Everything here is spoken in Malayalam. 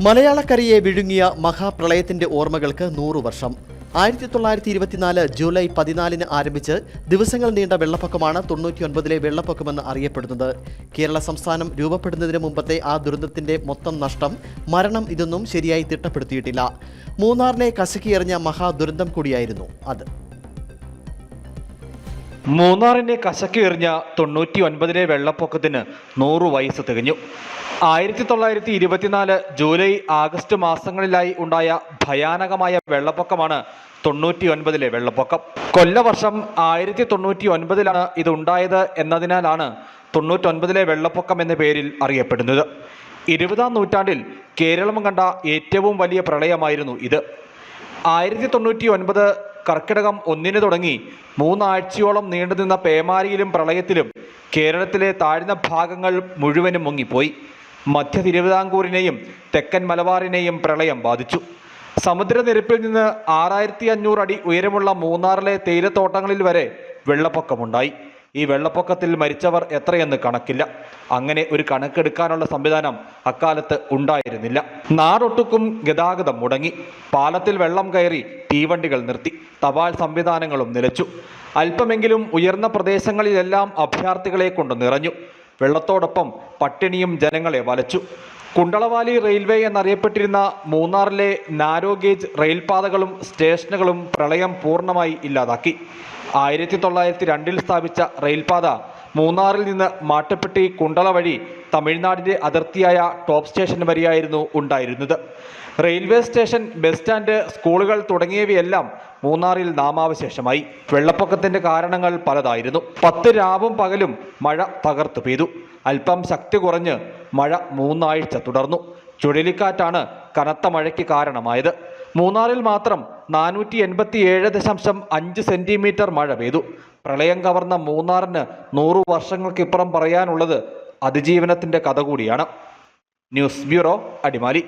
മലയാളക്കരയെ വിഴുങ്ങിയ മഹാപ്രളയത്തിന്റെ ഓർമ്മകൾക്ക് നൂറു വർഷം. ആയിരത്തി തൊള്ളായിരത്തി ഇരുപത്തിനാല് ജൂലൈ പതിനാലിന് ആരംഭിച്ച് ദിവസങ്ങൾ നീണ്ട വെള്ളപ്പൊക്കമാണ് തൊണ്ണൂറ്റിയൊൻപതിലെ വെള്ളപ്പൊക്കമെന്ന് അറിയപ്പെടുന്നത്. കേരള സംസ്ഥാനം രൂപപ്പെടുന്നതിന് മുമ്പത്തെ ആ ദുരന്തത്തിന്റെ മൊത്തം നഷ്ടം മരണം ഇതൊന്നും ശരിയായി തിട്ടപ്പെടുത്തിയിട്ടില്ല. മൂന്നാറിനെ കശക്കിയെറിഞ്ഞ മഹാദുരന്തം കൂടിയായിരുന്നു അത്. മൂന്നാറിനെ കശക്കി എറിഞ്ഞ തൊണ്ണൂറ്റി ഒൻപതിലെ വെള്ളപ്പൊക്കത്തിന് നൂറു വയസ്സ് തികഞ്ഞു. ആയിരത്തി തൊള്ളായിരത്തി ഇരുപത്തിനാല് ജൂലൈ ആഗസ്റ്റ് മാസങ്ങളിലായി ഉണ്ടായ ഭയാനകമായ വെള്ളപ്പൊക്കമാണ് തൊണ്ണൂറ്റി ഒൻപതിലെ വെള്ളപ്പൊക്കം. കൊല്ലവർഷം ആയിരത്തി തൊണ്ണൂറ്റി ഒൻപതിലാണ് ഇതുണ്ടായത് എന്നതിനാലാണ് തൊണ്ണൂറ്റൊൻപതിലെ വെള്ളപ്പൊക്കം എന്ന പേരിൽ അറിയപ്പെടുന്നത്. ഇരുപതാം നൂറ്റാണ്ടിൽ കേരളം കണ്ട ഏറ്റവും വലിയ പ്രളയമായിരുന്നു ഇത്. ആയിരത്തി തൊണ്ണൂറ്റി ഒൻപത് കർക്കിടകം ഒന്നിന് തുടങ്ങി മൂന്നാഴ്ചയോളം നീണ്ടുനിന്ന പേമാരിയിലും പ്രളയത്തിലും കേരളത്തിലെ താഴ്ന്ന ഭാഗങ്ങൾ മുഴുവനും മുങ്ങിപ്പോയി. മധ്യ തിരുവിതാംകൂറിനെയും തെക്കൻ മലബാറിനെയും പ്രളയം ബാധിച്ചു. സമുദ്രനിരപ്പിൽ നിന്ന് ആറായിരത്തി അഞ്ഞൂറ് അടി ഉയരമുള്ള മൂന്നാറിലെ തേയിലത്തോട്ടങ്ങളിൽ വരെ വെള്ളപ്പൊക്കമുണ്ടായി. ഈ വെള്ളപ്പൊക്കത്തിൽ മരിച്ചവർ എത്രയെന്ന് കണക്കില്ല. അങ്ങനെ ഒരു കണക്കെടുക്കാനുള്ള സംവിധാനം അക്കാലത്ത് ഉണ്ടായിരുന്നില്ല. നാടൊട്ടുക്കും ഗതാഗതം മുടങ്ങി. പാലത്തിൽ വെള്ളം കയറി തീവണ്ടികൾ നിർത്തി. തപാൽ സംവിധാനങ്ങളും നിലച്ചു. അല്പമെങ്കിലും ഉയർന്ന പ്രദേശങ്ങളിലെല്ലാം അഭയാർത്ഥികളെ കൊണ്ട് നിറഞ്ഞു. വെള്ളത്തോടൊപ്പം പട്ടിണിയും ജനങ്ങളെ വലച്ചു. കുണ്ടളവാലി റെയിൽവേ എന്നറിയപ്പെട്ടിരുന്ന മൂന്നാറിലെ നാരോ ഗേജ് റെയിൽപാതകളും സ്റ്റേഷനുകളും പ്രളയം പൂർണമായി ഇല്ലാതാക്കി. ആയിരത്തി തൊള്ളായിരത്തി രണ്ടിൽ സ്ഥാപിച്ച റെയിൽപാത മൂന്നാറിൽ നിന്ന് മാട്ടുപ്പെട്ടി കുണ്ടള വഴി തമിഴ്നാടിന്റെ അതിർത്തിയായ ടോപ്പ് സ്റ്റേഷൻ വരെയായിരുന്നു ഉണ്ടായിരുന്നത്. റെയിൽവേ സ്റ്റേഷൻ ബസ് സ്റ്റാൻഡ് സ്കൂളുകൾ തുടങ്ങിയവയെല്ലാം മൂന്നാറിൽ നാമാവശേഷമായി. വെള്ളപ്പൊക്കത്തിന്റെ കാരണങ്ങൾ പലതായിരുന്നു. പത്ത് രാവും പകലും മഴ തകർത്തു പെയ്തു. അല്പം ശക്തി കുറഞ്ഞ് മഴ മൂന്നാഴ്ച തുടർന്നു. ചുഴലിക്കാറ്റാണ് കനത്ത മഴയ്ക്ക് കാരണമായത്. മൂന്നാറിൽ മാത്രം നാനൂറ്റി എൺപത്തി ഏഴ് ദശാംശം അഞ്ച് സെന്റിമീറ്റർ മഴ പെയ്തു. പ്രളയം കവർന്ന മൂന്നാറിന് നൂറു വർഷങ്ങൾക്കിപ്പുറം പറയാനുള്ളത് അതിജീവനത്തിന്റെ കഥ കൂടിയാണ്. News bureau Adimali.